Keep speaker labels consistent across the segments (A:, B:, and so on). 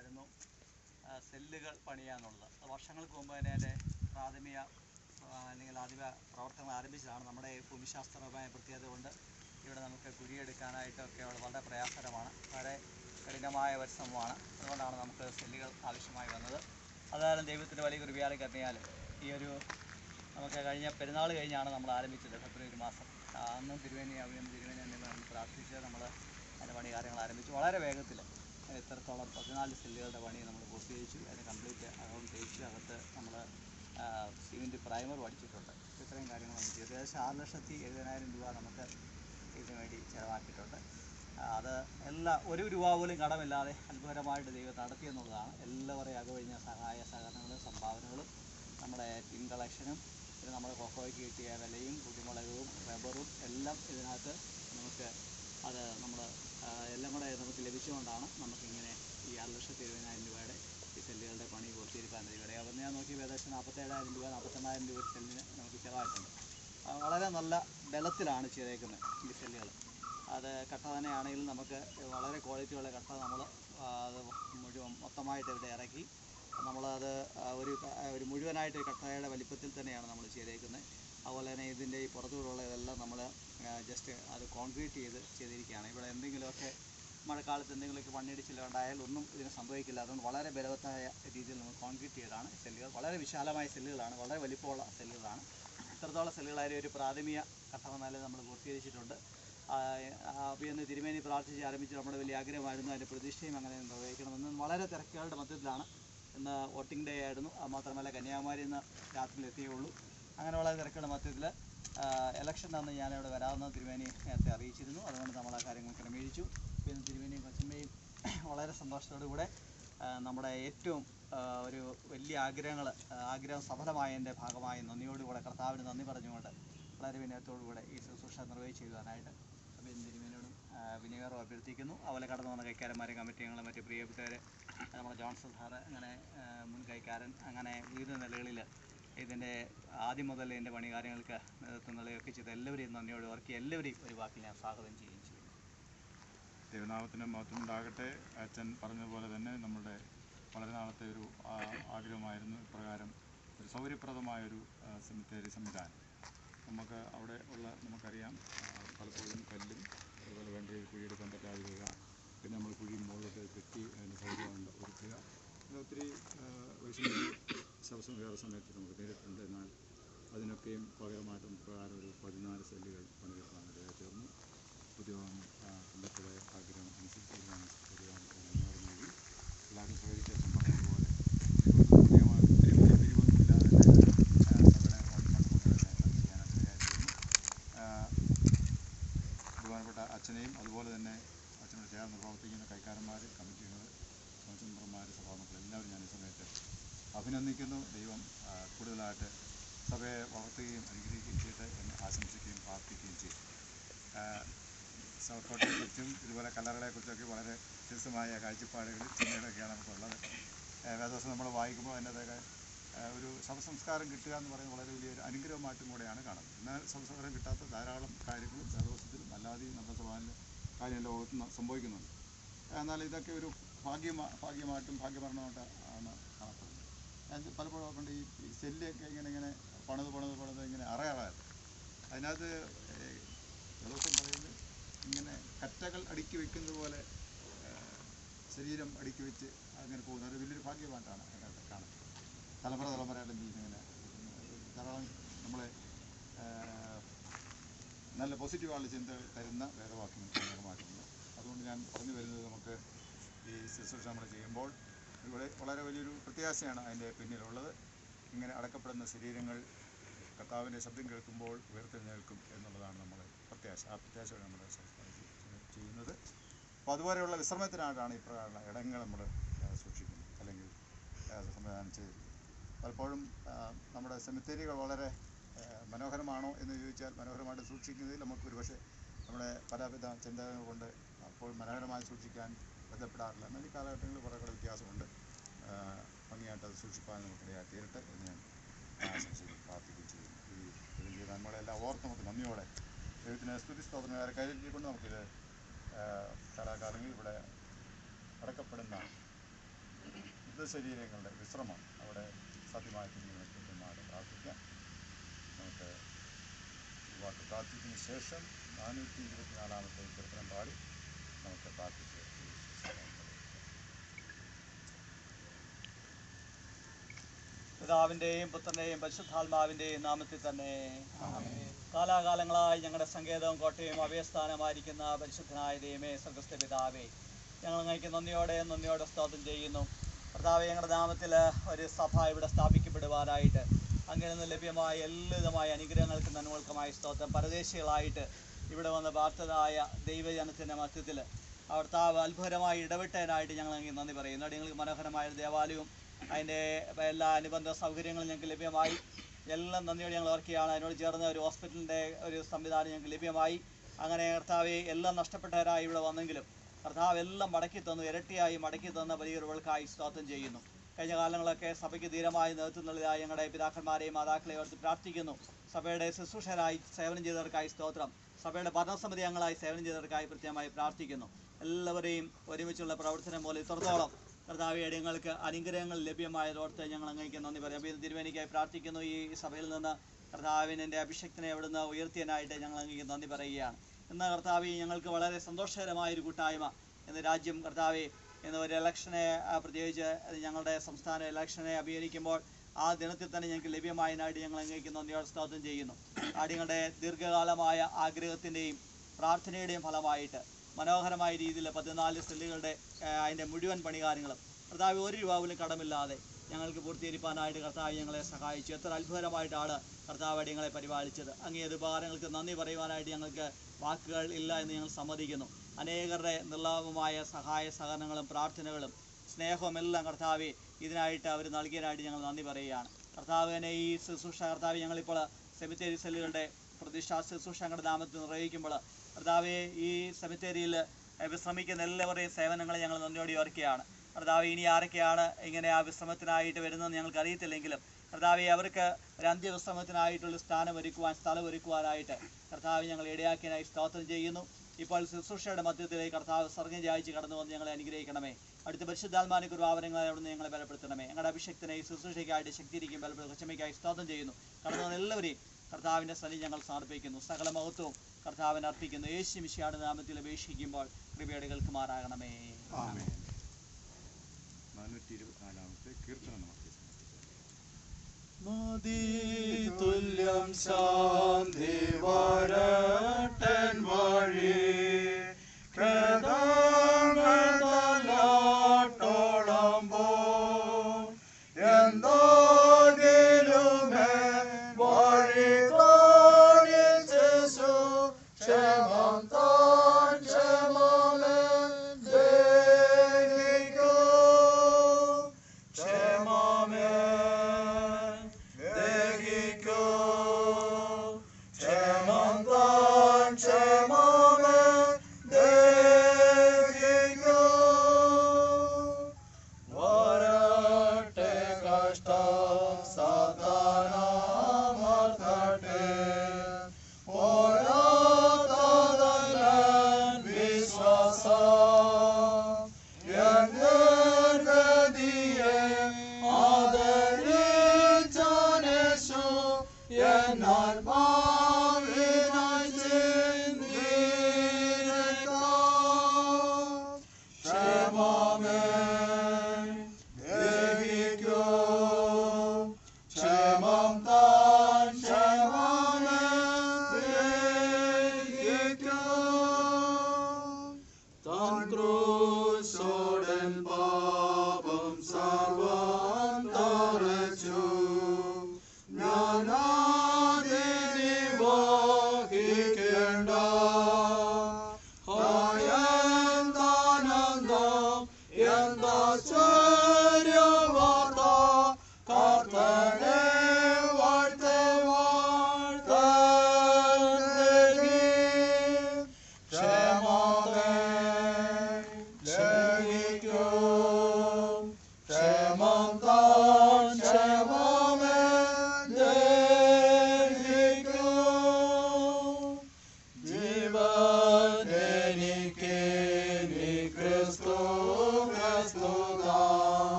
A: ആയിരുന്നു സെല്ലുകൾ പണിയുക വർഷങ്ങൾക്ക് മുമ്പ് തന്നെ അതിന്റെ പ്രാഥമിക അല്ലെങ്കിൽ ആദ്യ പ്രവർത്തനങ്ങൾ ആരംഭിച്ചതാണ്. നമ്മുടെ ഭൂമിശാസ്ത്രപരമായ പ്രത്യേകത കൊണ്ട് ഇവിടെ നമുക്ക് കുഴിയെടുക്കാനായിട്ടൊക്കെ വളരെ പ്രയാസകരമാണ്. വളരെ കഠിനമായ പരിശ്രമമാണ് അതുകൊണ്ടാണ് നമുക്ക് സെല്ലുകൾ ആവശ്യമായി വന്നത്. അതായത് ദൈവത്തിന്റെ വലിയ കൃപയാൽ കരുതിയാൽ ഈ ഒരു നമുക്ക് കഴിഞ്ഞ പെരുന്നാൾ കഴിഞ്ഞാണ് നമ്മൾ ആരംഭിച്ചത്. ഫെബ്രുവരി മാസം. അന്നും തിരുവേനി അവിയും തിരുവേനി എന്നിവ പ്രാർത്ഥിച്ച് നമ്മൾ അതിന്റെ പണി കാര്യങ്ങൾ ആരംഭിച്ചു. വളരെ വേഗത്തിൽ. ഇത്രത്തോളം പതിനാല് സെല്ലുകളുടെ പണി നമ്മൾ പൂർത്തീകരിച്ചു അതിന് കംപ്ലീറ്റ് അകം തേച്ച് അകത്ത് നമ്മൾ സിമെന്റ് പ്രൈമർ അടിച്ചിട്ടുണ്ട് ഇത്രയും കാര്യങ്ങൾ നമ്മൾ ചെയ്തു. ഏകദേശം ആറ് ലക്ഷത്തി എഴുപതിനായിരം രൂപ നമുക്ക് ഇതിനു വേണ്ടി ചിലവാക്കിയിട്ടുണ്ട്. അത് എല്ലാ ഒരു രൂപ പോലും കടമില്ലാതെ അത്ഭുതകരമായിട്ട് ദൈവം നടത്തിയെന്നുള്ളതാണ് എല്ലാവരെയും അകവഴിഞ്ഞ സഹായ സഹകരണങ്ങളും സംഭാവനകളും നമ്മുടെ ടിൻ കളക്ഷനും പിന്നെ നമ്മുടെ കൊക്കോയ്ക്ക് കിട്ടിയ വിലയും കുരുമുളകും റബ്ബറും എല്ലാം ഇതിനകത്ത് നമുക്ക് അത് നമ്മൾ എല്ലാം കൂടെ നമുക്ക് ലഭിച്ചുകൊണ്ടാണ് നമുക്കിങ്ങനെ ഈ ആറ് ലക്ഷത്തി എഴുപതിനായിരം രൂപയുടെ ഈ സെല്ലുകളുടെ പണി പൂർത്തീകരിക്കാൻ ഇവിടെ അപ്പം ഞാൻ നോക്കി ഏകദേശം നാൽപ്പത്തേഴായിരം രൂപ നാൽപ്പത്തെണ്ണായിരം രൂപ സെല്ലിന് നമുക്ക് ചിലവായിട്ടുണ്ട്. വളരെ നല്ല ബലത്തിലാണ് ചെയ്തേക്കുന്നത് ഈ സെല്ലുകൾ. അത് കട്ട തന്നെയാണെങ്കിലും നമുക്ക് വളരെ ക്വാളിറ്റിയുള്ള കട്ട നമ്മൾ അത് മുഴുവൻ മൊത്തമായിട്ട് ഇവിടെ ഇറക്കി നമ്മളത് ഒരു ഒരു മുഴുവനായിട്ട് കട്ടയുടെ വലിപ്പത്തിൽ തന്നെയാണ് നമ്മൾ ചെയ്തേക്കുന്നത്. അതുപോലെ തന്നെ ഇതിന്റെ ഈ പുറത്തുകൂടെയുള്ള ഇതെല്ലാം നമ്മൾ ജസ്റ്റ് അത് കോൺക്രീറ്റ് ചെയ്ത് ചെയ്തിരിക്കുകയാണ്. ഇവിടെ എന്തെങ്കിലുമൊക്കെ മഴക്കാലത്ത് എന്തെങ്കിലുമൊക്കെ മണ്ണിടിച്ചിലോ ഉണ്ടായാൽ ഒന്നും ഇതിന് സംഭവിക്കില്ല. അതുകൊണ്ട് വളരെ ബലവത്തായ രീതിയിൽ നമ്മൾ കോൺക്രീറ്റ് ചെയ്താണ് സെല്ലുകൾ. വളരെ വിശാലമായ സെല്ലുകളാണ്. വളരെ വലിപ്പമുള്ള സെല്ലുകളാണ്. ഇത്രത്തോളം സെല്ലുകളായ ഒരു പ്രാഥമിക കട്ടമെന്നാലും നമ്മൾ പൂർത്തീകരിച്ചിട്ടുണ്ട്. എന്ന് തിരുമേനി പ്രാർത്ഥിച്ച് ആരംഭിച്ച് നമ്മുടെ വലിയ ആഗ്രഹമായിരുന്നു. അതിന്റെ പ്രതീക്ഷയും അങ്ങനെ നിർവഹിക്കണമെന്ന് വളരെ തിരക്കുകളുടെ മധ്യത്തിലാണ് ഇന്ന് വോട്ടിംഗ് ഡേ ആയിരുന്നു. മാത്രമല്ല കന്യാകുമാരി ഇന്ന് രാത്രിയിൽ എത്തിയുള്ളൂ അങ്ങനെയുള്ള തിരക്കുകളുടെ മധ്യത്തിൽ ഇലക്ഷൻ അന്ന് ഞാനിവിടെ വരാമെന്ന് തിരുവേനി നേരത്തെ അറിയിച്ചിരുന്നു. അതുകൊണ്ട് നമ്മൾ ആ കാര്യങ്ങൾ ക്രമീകരിച്ചു. പിന്നെ തിരുവേനിയും കൊച്ചമ്മയും വളരെ സന്തോഷത്തോടു കൂടെ ആ, നമ്മുടെ ഏറ്റവും ഒരു വലിയ ആഗ്രഹങ്ങൾ ആഗ്രഹം സഫലമായതിന്റെ ഭാഗമായി നന്ദിയോടുകൂടെ കർത്താവിന് നന്ദി പറഞ്ഞുകൊണ്ട് വളരെ വിനയത്തോടുകൂടെ ഈ ശുശ്രൂഷ നിർവഹിച്ചു ചെയ്യുവാനായിട്ട് അഭിയൻ തിരുമേനോടും വിനയറും അഭ്യർത്ഥിക്കുന്നു. അതുപോലെ കടന്നു വന്ന കൈക്കാരന്മാരെ കമ്മിറ്റി അംഗങ്ങൾ മറ്റ് പ്രിയപ്പെട്ടവർ നമ്മുടെ ജോൺസൺ സാറ് അങ്ങനെ മുൻ കൈക്കാരൻ അങ്ങനെ വിവിധ നിലകളിൽ ഇതിന്റെ ആദ്യം മുതൽ ഇതിന്റെ പണി കാര്യങ്ങൾക്ക് നേതൃത്വം നൽകുകയൊക്കെ ചെയ്ത എല്ലാവരെയും നന്ദിയോട് ഓർക്കി എല്ലാവരെയും ഒരു വാക്കിൽ ഞാൻ സ്വാഗതം ചെയ്യുകയും ചെയ്യും
B: ദൈവനാമത്തിന് മഹത്വം ഉണ്ടാകട്ടെ. അച്ഛൻ പറഞ്ഞതുപോലെ തന്നെ നമ്മുടെ വളരെ നാളത്തെ ഒരു ആഗ്രഹമായിരുന്നു ഇപ്രകാരം ഒരു സൗകര്യപ്രദമായൊരു സെമിത്തേരി സംവിധാനം. നമുക്ക് അവിടെ ഉള്ള നമുക്കറിയാം പലപ്പോഴും കല്ലും അതുപോലെ വേണ്ട കുഴിയുടെ പറ്റാതെ പിന്നെ നമ്മൾ കുഴി മുകളിലൊക്കെ കെട്ടി അതിന് സൗകര്യം ഒരുക്കുക. ഒത്തിരി വിഷമങ്ങൾ ശവസംഹാര സമയത്ത് നമുക്ക് നേരിട്ടുണ്ട്. എന്നാൽ അതിനൊക്കെയും പകരമായിട്ട് പ്രകാരം ഒരു പതിനാല് സെല്ലുകൾ പണിയെടുക്കാൻ ഇടയായി തീർന്നു ഉദ്യോഗം കമ്മിറ്റിയുടെ ആഗ്രഹം അനുസരിച്ച് തീരുമാനിച്ചു എല്ലാവരും സഹകരിച്ച അച്ഛൻ പറഞ്ഞതുപോലെ പ്രത്യേകമായ ഒത്തിരി വലിയ പിരിവൊന്നുമില്ലാതെ തന്നെ, ആ, സഭയുടെ ഫണ്ട് കൊണ്ട് തന്നെ അത് ചെയ്യാനായിട്ട് ഇടയായിത്തീർന്നു. ആ, ബഹുമാനപ്പെട്ട അച്ഛനെയും അതുപോലെ തന്നെ അച്ഛനോട് ചേർന്ന് പ്രവർത്തിക്കുന്ന കൈക്കാരന്മാർ കമ്മിറ്റികൾ കൗൺസിലർമാർ സഭാമക്കൾ എല്ലാവരും ഞാൻ ഈ സമയത്ത് അഭിനന്ദിക്കുന്നു ദൈവം ആ, കൂടുതലായിട്ട് സഭയെ വളർത്തുകയും അനുഗ്രഹിക്കുകയും ചെയ്യട്ടെ എന്ന് ആശംസിക്കുകയും പ്രാർത്ഥിക്കുകയും ചെയ്യും ആ, സൗത്ത് കോട്ടയെക്കുറിച്ചും ഇതുപോലെ കുറിച്ചൊക്കെ വളരെ വ്യത്യസ്തമായ കാഴ്ചപ്പാടുകൾ ചിന്തകളൊക്കെയാണ് നമുക്കുള്ളത്. വേദോസം നമ്മൾ വായിക്കുമ്പോൾ അതിന്റെതൊക്കെ ഒരു ശവസംസ്കാരം കിട്ടുക എന്ന് പറയുന്നത് വളരെ വലിയൊരു അനുഗ്രഹമായിട്ടും കൂടെയാണ് കാണുന്നത്. എന്നാൽ ശവസംസ്കാരം കിട്ടാത്ത ധാരാളം കാര്യങ്ങളും വേദോസത്തിലും അല്ലാതെയും നമ്മുടെ സഭാനിൽ കാര്യം ലോകത്ത് സംഭവിക്കുന്നുണ്ട്. എന്നാൽ ഇതൊക്കെ ഒരു ഭാഗ്യമാ ഭാഗ്യമായിട്ടും ഭാഗ്യമരണമായിട്ട് ആണ് കാണപ്പെടുന്നത്. പലപ്പോഴും നോക്കണ്ട് ഈ സെല്ലൊക്കെ ഇങ്ങനെ ഇങ്ങനെ പണിത് പണിത് പണിത് ഇങ്ങനെ അറയറായത് അതിനകത്ത് ദിവസം പറയുന്നത് ഇങ്ങനെ കറ്റകൾ അടുക്കി വെക്കുന്നത് പോലെ ശരീരം അടുക്കി വെച്ച് അങ്ങനെ പോകുന്നത്. ഒരു വലിയൊരു ഭാഗ്യമായിട്ടാണ് അതിനകത്ത് കാണുന്നത്. തലമുറ തലമുറയായിട്ട് ഇങ്ങനെ ധാരാളം നമ്മളെ നല്ല നല്ല പോസിറ്റീവായുള്ള ചിന്ത തരുന്ന വേദവാക്യം നിർമ്മാക്കുന്നത് അതുകൊണ്ട് ഞാൻ പറഞ്ഞു വരുന്നത് നമുക്ക് ഈ ശുശ്രൂഷ നമ്മൾ ചെയ്യുമ്പോൾ ഇവിടെ വളരെ വലിയൊരു പ്രത്യാശയാണ് അതിന്റെ പിന്നിലുള്ളത്. ഇങ്ങനെ അടക്കപ്പെടുന്ന ശരീരങ്ങൾ കർത്താവിന്റെ ശബ്ദം കേൾക്കുമ്പോൾ ഉയർത്തെഴുന്നേൽക്കും എന്നുള്ളതാണ് നമ്മൾ പ്രത്യാശ. ആ പ്രത്യാശയാണ് നമ്മൾ ചെയ്യുന്നത്. അപ്പോൾ അതുപോലെയുള്ള വിശ്രമത്തിനായിട്ടാണ് ഇപ്രകാരമുള്ള ഇടങ്ങൾ നമ്മൾ സൂക്ഷിക്കുന്നത്. അല്ലെങ്കിൽ സംവിധാനം ചെയ്തിരിക്കുന്നത്. പലപ്പോഴും നമ്മുടെ സെമിത്തേരികൾ വളരെ മനോഹരമാണോ എന്ന് ചോദിച്ചാൽ മനോഹരമായിട്ട് സൂക്ഷിക്കുന്നതിൽ നമുക്ക് ഒരുപക്ഷെ നമ്മുടെ പലവിധ ചിന്തകൾ കൊണ്ട് അപ്പോൾ മനോഹരമായി സൂക്ഷിക്കാൻ ബന്ധപ്പെടാറില്ല. എന്നാൽ ഈ കാലഘട്ടങ്ങളിൽ കുറേ കൂടെ വ്യത്യാസമുണ്ട്. ഭംഗിയായിട്ട് അത് സൂക്ഷിപ്പാൻ നമുക്കിടയായി തീരട്ടെ എന്ന് ഞാൻ ആശംസിക്കുന്നു. പ്രാർത്ഥിക്കുകയും ചെയ്യും ഈ ഇതും ചെയ്ത നമ്മളെല്ലാം ഓർത്ത് നമുക്ക് നന്ദിയോടെ ദൈവത്തിന് സ്തുതി സ്തോത്രങ്ങളെ കൈകൊണ്ട് കൊണ്ട് നമുക്കിത് കാലാകാലങ്ങളിൽ ഇവിടെ അടക്കപ്പെടുന്ന ശരീരങ്ങളുടെ വിശ്രമം അവിടെ കൃത്യമായിട്ട് പ്രാർത്ഥിക്കാം. നമുക്ക് വാക്ക് പ്രാർത്ഥിച്ചതിന് ശേഷം നാനൂറ്റി ഇരുപത്തിനാലാമത്തെ കീർത്തനം പാടി നമുക്ക് പ്രാർത്ഥിച്ച് ഈ ശുശ്രൂഷ
A: പിതാവിന്റെയും പുത്രന്റെയും പരിശുദ്ധാത്മാവിന്റെയും നാമത്തിൽ തന്നെ. കാലാകാലങ്ങളായി ഞങ്ങളുടെ സങ്കേതവും കോട്ടയും അഭയസ്ഥാനമായിരിക്കുന്ന പരിശുദ്ധനായ ദൈവമേ സ്വർഗസ്ഥ പിതാവേ ഞങ്ങൾ അങ്ങേക്ക് നന്ദിയോടെ നന്ദിയോടെ സ്തോത്രം ചെയ്യുന്നു. പ്രതാവ് ഞങ്ങളുടെ നാമത്തിൽ ഒരു സഭ ഇവിടെ സ്ഥാപിക്കപ്പെടുവാനായിട്ട് അങ്ങനെ നിന്ന് ലഭ്യമായ എല്ലാവിധമായ അനുഗ്രഹങ്ങൾക്കും നന്മകൾക്കുമായി സ്തോത്രം. പരദേശികളായിട്ട് ഇവിടെ വന്ന പ്രാർത്ഥനായ ദൈവജനത്തിന്റെ മധ്യത്തിൽ അവിടുത്താവ് അത്ഭുതമായി ഇടപെട്ടതിനായിട്ട് ഞങ്ങൾ നന്ദി പറയുന്നു. ഞങ്ങൾക്ക് മനോഹരമായ ദേവാലയവും അതിന്റെ എല്ലാ അനുബന്ധ സൗകര്യങ്ങളും ഞങ്ങൾക്ക് ലഭ്യമായി. എല്ലാം നന്ദിയോടെ ഞങ്ങൾ ഓർക്കുകയാണ്. അതിനോട് ചേർന്ന് ഒരു ഹോസ്പിറ്റലിന്റെ ഒരു സംവിധാനം ഞങ്ങൾക്ക് ലഭ്യമായി. അങ്ങനെ കർത്താവെ എല്ലാം നഷ്ടപ്പെട്ടവരായി ഇവിടെ വന്നെങ്കിലും കർത്താവ് എല്ലാം മടക്കി തന്നു ഇരട്ടിയായി മടക്കി തന്ന വലിയൊരുവൾക്കായി സ്തോത്രം ചെയ്യുന്നു. കഴിഞ്ഞ കാലങ്ങളൊക്കെ സഭയ്ക്ക് ധീരമായി നേതൃത്വം നൽകിയതായി ഞങ്ങളുടെ പിതാക്കന്മാരെയും മാതാക്കളെയും ഓർത്ത് പ്രാർത്ഥിക്കുന്നു. സഭയുടെ ശുശ്രൂഷരായി സേവനം ചെയ്തവർക്കായി സ്തോത്രം. സഭയുടെ ഭരണസമിതി അംഗങ്ങളായി സേവനം ചെയ്തവർക്കായി പ്രത്യേകമായി പ്രാർത്ഥിക്കുന്നു. എല്ലാവരെയും ഒരുമിച്ചുള്ള പ്രവർത്തനം പോലെ ഇത്രത്തോളം. കർത്താവ് ഞങ്ങൾക്ക് അനുഗ്രഹങ്ങൾ ലഭ്യമായതോർത്ത് ഞങ്ങൾ അങ്ങേക്ക് നന്ദി പറയാം. തിരുവേനിക്കായി പ്രാർത്ഥിക്കുന്നു. ഈ സഭയിൽ നിന്ന് കർത്താവിനെ അഭിഷക്തനെ അവിടുന്ന് ഉയർത്തിയനായിട്ട് ഞങ്ങൾ അങ്ങേക്ക് നന്ദി പറയുകയാണ്. എന്ന കർത്താവ് ഞങ്ങൾക്ക് വളരെ സന്തോഷകരമായ ഒരു കൂട്ടായ്മ എന്ന രാജ്യം കർത്താവെ എന്ന ഒരു ഇലക്ഷനെ പ്രത്യേകിച്ച് ഞങ്ങളുടെ സംസ്ഥാന ഇലക്ഷനെ അഭിഹരിക്കുമ്പോൾ ആ ദിനത്തിൽ തന്നെ ഞങ്ങൾക്ക് ലഭ്യമായതിനായിട്ട് ഞങ്ങൾ അങ്ങേക്ക് നന്ദിയോടെ സ്തോത്രം ചെയ്യുന്നു. ആടിങ്ങളുടെ ദീർഘകാലമായ ആഗ്രഹത്തിന്റെയും പ്രാർത്ഥനയുടെയും ഫലമായിട്ട് മനോഹരമായ രീതിയിൽ പതിനാല് സെല്ലുകളുടെ അതിന്റെ മുഴുവൻ പണികാര്യങ്ങളും. കർത്താവ് ഒരു രൂപ പോലും കടമില്ലാതെ ഞങ്ങൾക്ക് പൂർത്തീകരിക്കാനായിട്ട് കർത്താവ് ഞങ്ങളെ സഹായിച്ചു. എത്ര അത്ഭുതമായിട്ടാണ് കർത്താവ് ഞങ്ങളെ പരിപാലിച്ചത്. അങ്ങേ ഉപകാരങ്ങൾക്ക് നന്ദി പറയുവാനായിട്ട് ഞങ്ങൾക്ക് വാക്കുകൾ ഇല്ല എന്ന് ഞങ്ങൾ സമ്മതിക്കുന്നു. അനേകരുടെ നിർലാഭമായ സഹായ സഹകരണങ്ങളും പ്രാർത്ഥനകളും സ്നേഹവും എല്ലാം കർത്താവ് ഇതിനായിട്ട് അവർ നൽകിയതിനായിട്ട് ഞങ്ങൾ നന്ദി പറയുകയാണ്. കർത്താവിനെ ഈ ശുശ്രൂഷ കർത്താവ് ഞങ്ങളിപ്പോൾ സെമിത്തേരി സെല്ലുകളുടെ പ്രതിഷ്ഠാ ശുശ്രൂഷ ഞങ്ങളുടെ നാമത്തിൽ നിർവഹിക്കുമ്പോൾ കർത്താവെ ഈ സെമിത്തേരിയിൽ വിശ്രമിക്കുന്ന എല്ലാവരുടെയും സേവനങ്ങളെ ഞങ്ങൾ നന്ദിയോടെ ഓർക്കുകയാണ്. കർത്താവ് ഇനി ആരൊക്കെയാണ് ഇങ്ങനെ ആ വിശ്രമത്തിനായിട്ട് വരുന്നതെന്ന് ഞങ്ങൾക്ക് അറിയത്തില്ലെങ്കിലും കർത്താവെ അവർക്ക് ഒരു അന്ത്യവിശ്രമത്തിനായിട്ടുള്ള സ്ഥാനം ഒരുക്കുവാൻ സ്ഥലം ഒരുക്കുവാനായിട്ട് കർത്താവ് ഞങ്ങൾ ഇടയാക്കിയതിനായി സ്തോത്രം ചെയ്യുന്നു. ഇപ്പോൾ ശുശ്രൂഷയുടെ മധ്യത്തിലേക്ക് കർത്താവ് സ്വർഗം ജായിച്ച് കടന്നു വന്ന് ഞങ്ങളെ അനുഗ്രഹിക്കണമേ. അടുത്ത പരിശുദ്ധാത്മാന കുർവാവനങ്ങളെ അവിടുന്ന് ഞങ്ങളെ ബലപ്പെടുത്തണമേ. ഞങ്ങളുടെ അഭിഷക്തനെ ഈ ശുശ്രൂഷയ്ക്കായിട്ട് ശക്തിയിരിക്കും ബലപ്പെടുത്തും ക്ഷമയ്ക്കായി സ്തോത്രം ചെയ്യുന്നു കടന്നു വന്ന എല്ലാവരെയും കർത്താവിന്റെ സന്നി ഞങ്ങൾ സമർപ്പിക്കുന്നു. സകല മഹത്വവും കർത്താവിന് അർപ്പിക്കുന്നു. യേശു മിശിയുടെ നാമത്തിൽ അപേക്ഷിക്കുമ്പോൾ കൃപയുടെ കേൾക്കുമാറാകണമേ
C: തുല്യം ശാന്തി വരട്ടൻ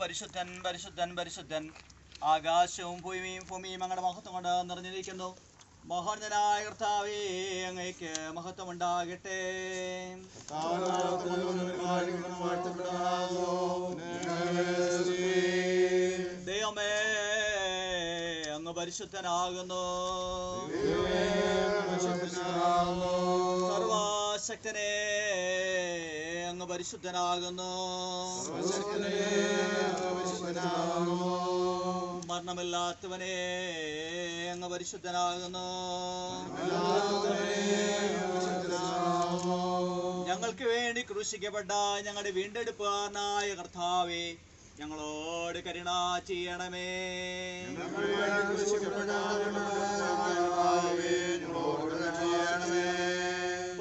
A: പരിശുദ്ധൻ പരിശുദ്ധൻ പരിശുദ്ധൻ. ആകാശവും ഭൂമിയും ഭൂമിയും അങ്ങയുടെ മഹത്വം കൊണ്ട് നിറഞ്ഞിരിക്കുന്നു. മഹോന്നരായ കർത്താവേ അങ്ങേക്ക് മഹത്വം ഉണ്ടാകട്ടെ ദൈവമേ അങ്ങ് പരിശുദ്ധനാകുന്നു. സർവശക്തനെ അങ്ങ് പരിശുദ്ധനാകുന്നു. മരണമില്ലാത്തവനെ അങ്ങ് പരിശുദ്ധനാകുന്നു. ഞങ്ങൾക്ക് വേണ്ടി ക്രൂശിക്കപ്പെട്ട ഞങ്ങളുടെ വീണ്ടെടുപ്പുകാരനായ കർത്താവേ ഞങ്ങളോട് കരുണ ചെയ്യണമേ.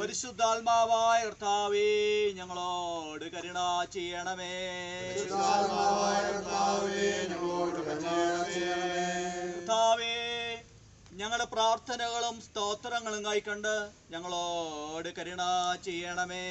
A: പരിശുദ്ധാത്മാവായ കർത്താവേ ഞങ്ങളോട് കരുണ ചെയ്യണമേ. കർത്താവേ ഞങ്ങളുടെ പ്രാർത്ഥനകളും സ്തോത്രങ്ങളും കൈക്കണ്ട് ഞങ്ങളോട് കരുണ ചെയ്യണമേ.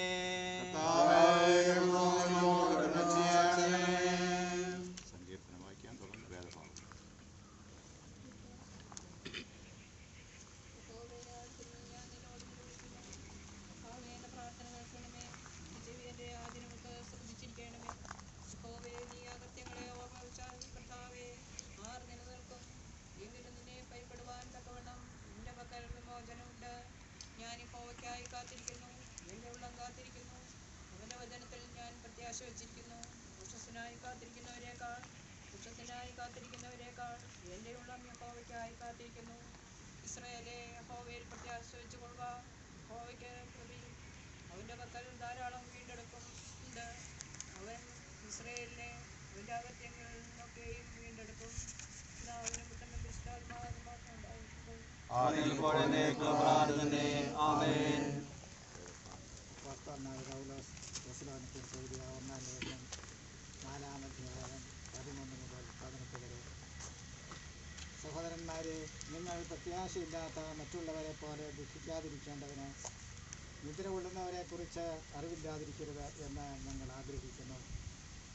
D: അവന്റെ പക്കൽ ധാരാളം വീണ്ടെടുക്കും ഉണ്ട്. അവൻ ഇസ്രയേലിനെ അവന്റെ അകത്യങ്ങളിൽ നിന്നൊക്കെയും വീണ്ടെടുക്കും
E: പതിനൊന്ന് മുതൽ പതിനെട്ട് വരെ. സഹോദരന്മാരെ നിങ്ങൾ പ്രത്യാശയില്ലാത്ത മറ്റുള്ളവരെ പോലെ ദുഃഖിക്കാതിരിക്കേണ്ടതിന് നിദ്ര കൊള്ളുന്നവരെ കുറിച്ച് അറിവില്ലാതിരിക്കരുത് എന്ന് ഞങ്ങൾ ആഗ്രഹിക്കുന്നു.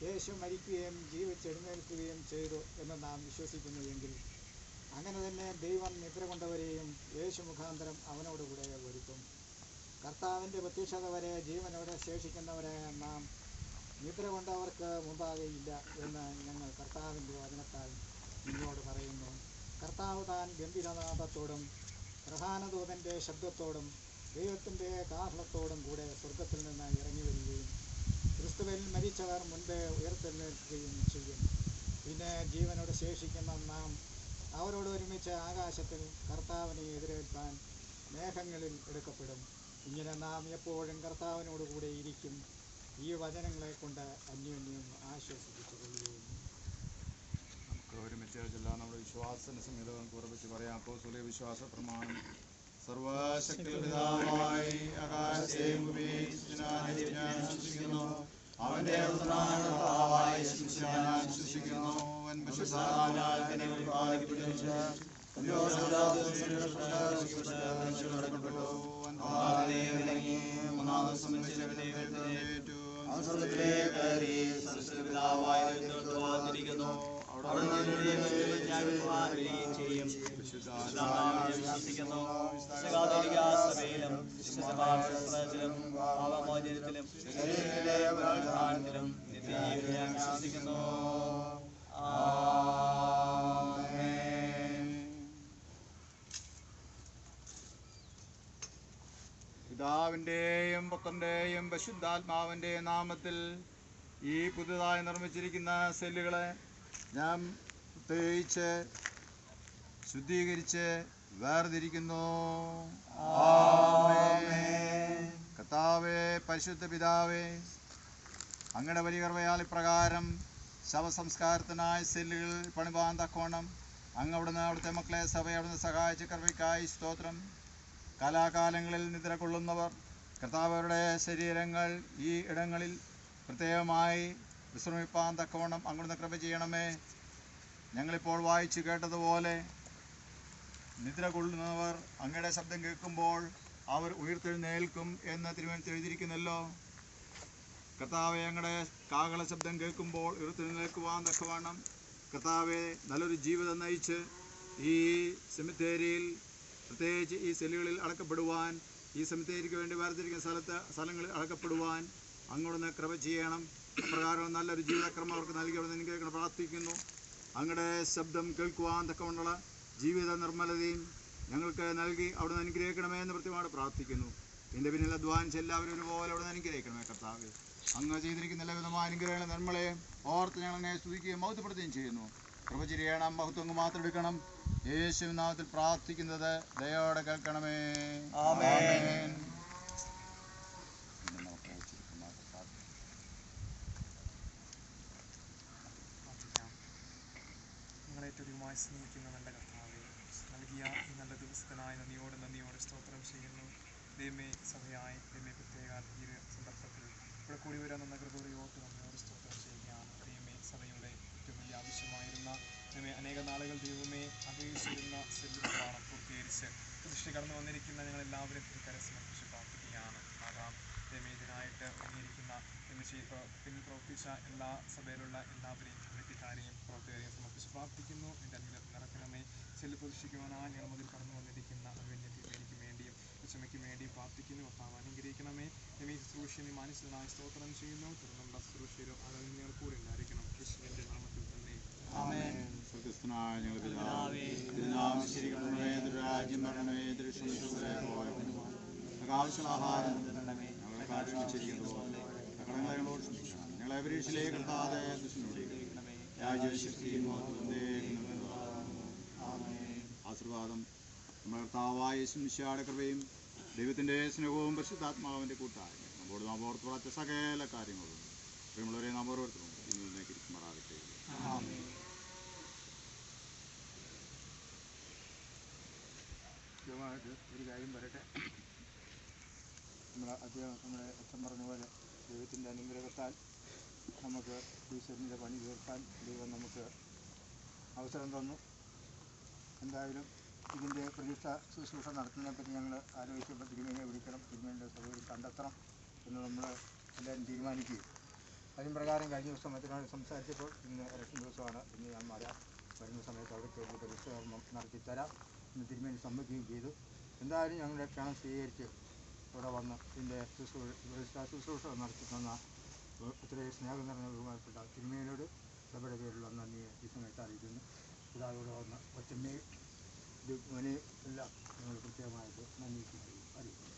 E: യേശു മരിക്കുകയും ജീവിച്ചെഴുന്നേൽക്കുകയും ചെയ്തു എന്ന് നാം വിശ്വസിക്കുന്നു എങ്കിൽ അങ്ങനെ തന്നെ ദൈവം നിദ്ര കൊണ്ടവരെയും യേശു മുഖാന്തരം അവനോടുകൂടെ വരുത്തും കർത്താവിന്റെ പ്രത്യക്ഷത വരെ ജീവനോടെ ശേഷിക്കുന്നവരെ നാം നിദ്ര കൊണ്ടവർക്ക് മുമ്പാകെയില്ല എന്ന് ഞങ്ങൾ കർത്താവിന്റെ വചനത്താൽ നിങ്ങളോട് പറയുന്നു. കർത്താവ് താൻ ഗംഭീരനാഥത്തോടും പ്രധാനദൂതന്റെ ശബ്ദത്തോടും ദൈവത്തിന്റെ കാഹളത്തോടും കൂടെ സ്വർഗത്തിൽ നിന്ന് ഇറങ്ങി വരികയും ക്രിസ്തുവിൽ മരിച്ചവർ മുൻപേ ഉയർത്തെഴുന്നേൽക്കുകയും ചെയ്യും. പിന്നെ ജീവനോട് ശേഷിക്കുന്ന നാം അവരോട് ഒരുമിച്ച് ആകാശത്തിൽ കർത്താവിനെ എതിരേൽപ്പാൻ മേഘങ്ങളിൽ എടുക്കപ്പെടും. ഇങ്ങനെ നാം എപ്പോഴും കർത്താവിനോട് കൂടെ ഇരിക്കും. ഈ വചനങ്ങളെ കൊണ്ട് അന്യോന്യം ആശ്വസിപ്പിച്ചു കൊള്ളുകയും
B: ഒരുമിച്ച് ചെല്ലാം നമ്മുടെ വിശ്വാസത്തിന് സംഹിതം ഉറപ്പിച്ച് പറയാം. അപ്പോൾ സുലയ വിശ്വാസ പ്രമാണം സർവശക്തിപിതാവായി ആകാശത്തെയും വിശ്വസിക്കുന്നു അവന്റെ കർത്താവായ യേശുക്രിസ്തുവിനെ ഞാൻ വിശ്വസിക്കുന്നു
A: ചെയ്യും വിശ്വസിക്കുന്നു സഭയിലും ഞാൻ വിശ്വസിക്കുന്നു
B: നാമത്തിൽ ഈ പുതുതായി നിർമ്മിച്ചിരിക്കുന്ന സെല്ലുകളെ ഞാൻ പ്രത്യേകിച്ച് ശുദ്ധീകരിച്ച് വേർതിരിക്കുന്നു. കർത്താവേ പരിശുദ്ധ പിതാവേ അങ്ങയുടെ വലിയർവയാൽ ഇപ്രകാരം ശവസംസ്കാരത്തിനായി സെല്ലുകൾ പണിപാൻ തക്കോണം അങ്ങ് അവിടുന്ന് അവിടുത്തെ മക്കളെ സഭയെ അവിടുന്ന് സഹായിച്ച കൃപയ്ക്കായി സ്തോത്രം. കലാകാലങ്ങളിൽ നിദ്ര കൊള്ളുന്നവർ കർത്താവരുടെ ശരീരങ്ങൾ ഈ ഇടങ്ങളിൽ പ്രത്യേകമായി വിശ്രമിപ്പാൻ തക്കവണ്ണം അങ്ങോട്ട് കൃപ ചെയ്യണമേ. ഞങ്ങളിപ്പോൾ വായിച്ചു കേട്ടതുപോലെ നിദ്ര കൊള്ളുന്നവർ അങ്ങയുടെ ശബ്ദം കേൾക്കുമ്പോൾ അവർ ഉയർത്തെഴുന്നേൽക്കും എന്ന് തിരുവനന്തപുരത്ത് എഴുതിയിരിക്കുന്നല്ലോ. കർത്താവെ ഞങ്ങളുടെ കാകള ശബ്ദം കേൾക്കുമ്പോൾ ഉയർത്തെഴുന്നേൽക്കുവാൻ തക്കവണ്ണം കർത്താവെ നല്ലൊരു ജീവിതം നയിച്ച് ഈ സെമിത്തേരിയിൽ പ്രത്യേകിച്ച് ഈ സെല്ലുകളിൽ അടക്കപ്പെടുവാൻ ഈ സെമിത്തേരിക്ക് വേണ്ടി വേർതിരിക്കുന്ന സ്ഥലത്ത് സ്ഥലങ്ങളിൽ അടക്കപ്പെടുവാൻ അങ്ങോട്ട് കൃപ ചെയ്യണം. അപ്രകാരം നല്ലൊരു ജീവിതക്രമം അവർക്ക് നൽകിയവിടെ എനിക്ക് പ്രാർത്ഥിക്കുന്നു. അങ്ങയുടെ ശബ്ദം കേൾക്കുവാൻ തക്കമുള്ള ജീവിത നിർമ്മലതയും ഞങ്ങൾക്ക് നൽകി അവിടെ നിന്ന് അനുഗ്രഹിക്കണമേ എന്ന് പ്രത്യേകമായിട്ട് പ്രാർത്ഥിക്കുന്നു. എന്റെ പിന്നിൽ അധ്വാനിച്ച് എല്ലാവരും ഒരുപോലെ അവിടെ നിന്ന് അനുഗ്രഹിക്കണമേ കർത്താവ്. അങ്ങ് ചെയ്തിരിക്കുന്ന എല്ലാവിധമായ അനുഗ്രഹങ്ങളെ നിർമ്മലയെ ഓർത്ത് ഞങ്ങൾ അങ്ങനെ സ്തുതിക്കുകയും മഹത്വപ്പെടുത്തുകയും ചെയ്യുന്നു. കൃപ ചെയ്യണം മഹത്വം മാത്രം എടുക്കണം. യേശുനാമത്തിൽ പ്രാർത്ഥിക്കുന്നത് ദയോടെ കേൾക്കണമേ. ആമേൻ. ഇന്ന് നമുക്ക് ചുരുക്കമായിട്ട് പ്രാർത്ഥിക്കാം.
F: പ്രാർത്ഥിക്കാം നിങ്ങളെ ഏറ്റവും സ്നേഹിക്കുന്ന നല്ല കർത്താവെ നൽകിയ ഈ നല്ല ദിവസത്തിനായി നന്ദിയോടെ നന്ദിയോടെ സ്തോത്രം ചെയ്യുന്നു ദൈവമേ സഭയായി ദൈവമേ പ്രത്യേക ഈ സന്ദർഭത്തിൽ ഇവിടെ കൂടി വരാൻ നന്ന കൃപയോട്ട് നന്ദിയോടെ സ്തോത്രം ചെയ്യുകയാണ് ദൈവമേ സഭയുടെ ഏറ്റവും വലിയ ആവശ്യമായിരുന്ന ദൈവമേ അനേക നാളുകൾ ദൈവമേ അപേക്ഷിച്ചിരുന്ന സെല്ലുകളാണ് പൂർത്തീകരിച്ച് ദൃഷ്ടി കടന്നു വന്നിരിക്കുന്ന ഞങ്ങൾ എല്ലാവരും തിരുക്കരെ സമർപ്പിച്ച് പ്രാർത്ഥിക്കുകയാണ് ആകാം ദൈവമേ ഇതിനായിട്ട് ഒരുങ്ങിയിരിക്കുന്ന പിന്നിൽ പ്രവർത്തിച്ച എല്ലാ സഭയിലുള്ള എല്ലാവരെയും കമ്മിറ്റിക്കാരെയും പ്രവർത്തകരെയും സമർപ്പിച്ച് പ്രാർത്ഥിക്കുന്നു. എന്റെ അനുഗ്രഹം നിറക്കണമേ ചെല്ലു പ്രതീക്ഷിക്കുവാനായി ഞങ്ങൾ മുതൽ കടന്നു വന്നിരിക്കുന്ന അഭിനയത്തിലേക്ക് വേണ്ടിയും ക്ഷമയ്ക്ക് വേണ്ടിയും പ്രാർത്ഥിക്കുന്നു. കർത്താവ് അനുഗ്രഹിക്കണമേ. എമി ശുശ്രൂഷനെ മാനിച്ചതിനായി സ്തോത്രം ചെയ്യുന്നു. തുടർന്നുള്ള ശുശ്രൂഷയിലും അതിൽ നിങ്ങൾ കൂടെ ഉണ്ടായിരിക്കണം. യേശുവിന്റെ നാമത്തിൽ തന്നെ.
B: പിതാവേ, വരണമേ, ആവശ്യമുള്ള ആഹാരം തരണമേ. ഞങ്ങളെ പരീക്ഷയിലേക്ക് എത്താതെ ദുഷ്ടനോടിക്കണമേ രാജ്യശക്തിയും ആശീർവാദം. നമ്മുടെ കർത്താവായ യേശുമിശിയുടെ കൃപയും ദൈവത്തിന്റെ സ്നേഹവും പരിശുദ്ധാത്മാവിന്റെ കൂട്ടായ്മ നമ്മോട് നാം ഓർത്ത് പ്രാർത്ഥിച്ച സകല കാര്യങ്ങളും പ്രിയമുള്ളവരെ നാം ഓരോരുത്തരും ഇന്ന് നിന്നേക്ക് ഇരിക്കുമാറാകട്ടെ
G: ഒരു കാര്യം പറയട്ടെ. നമ്മുടെ അദ്ദേഹം നമ്മുടെ അച്ഛൻ പറഞ്ഞ പോലെ ദൈവത്തിന്റെ അനുഗ്രഹത്താൽ നമുക്ക് ഈശ്വരന്റെ പണി തീർക്കാൻ ദൈവം നമുക്ക് അവസരം തന്നു. എന്തായാലും ഇതിന്റെ പ്രതിഷ്ഠ ശുശ്രൂഷ നടത്തുന്നതിനെപ്പറ്റി ഞങ്ങൾ ആലോചിച്ചപ്പോൾ തിരുമേനിയെ വിളിക്കണം തിരുമേനിയുടെ സൗകര്യം കണ്ടെത്തണം എന്ന് നമ്മൾ എല്ലാവരും തീരുമാനിക്കുകയും. അതിന് പ്രകാരം കഴിഞ്ഞ ദിവസം മറ്റൊരാൾ സംസാരിച്ചപ്പോൾ ഇന്ന് ഇലക്ഷൻ ദിവസമാണ്. ഇന്ന് ഞാൻ മാറാം. വരുന്ന സമയത്ത് അവിടെ കയറി പരീക്ഷ കർമ്മം നടത്തി തരാം എന്ന് തിരുമേനി സമ്മതിക്കുകയും ചെയ്തു. എന്തായാലും ഞങ്ങളുടെ ക്ഷണം സ്വീകരിച്ച് ഇവിടെ വന്ന് ഇതിന്റെ ശുശ്രൂഷ ശുശ്രൂഷ നടത്തി തന്ന ഇത്രയും സ്നേഹം നിറഞ്ഞ ബഹുമാനപ്പെട്ട തിരുമേനോട് സഭയുടെ പേരിലുള്ള നന്ദിയെ ഈ സമയത്ത് അറിയിക്കുന്നു. ഇതാവിടെ വന്ന് ഒറ്റമ്മയും ഇത് മോനെയും എല്ലാം ഞങ്ങൾ പ്രത്യേകമായിട്ട് നന്ദി അറിയിക്കുന്നു.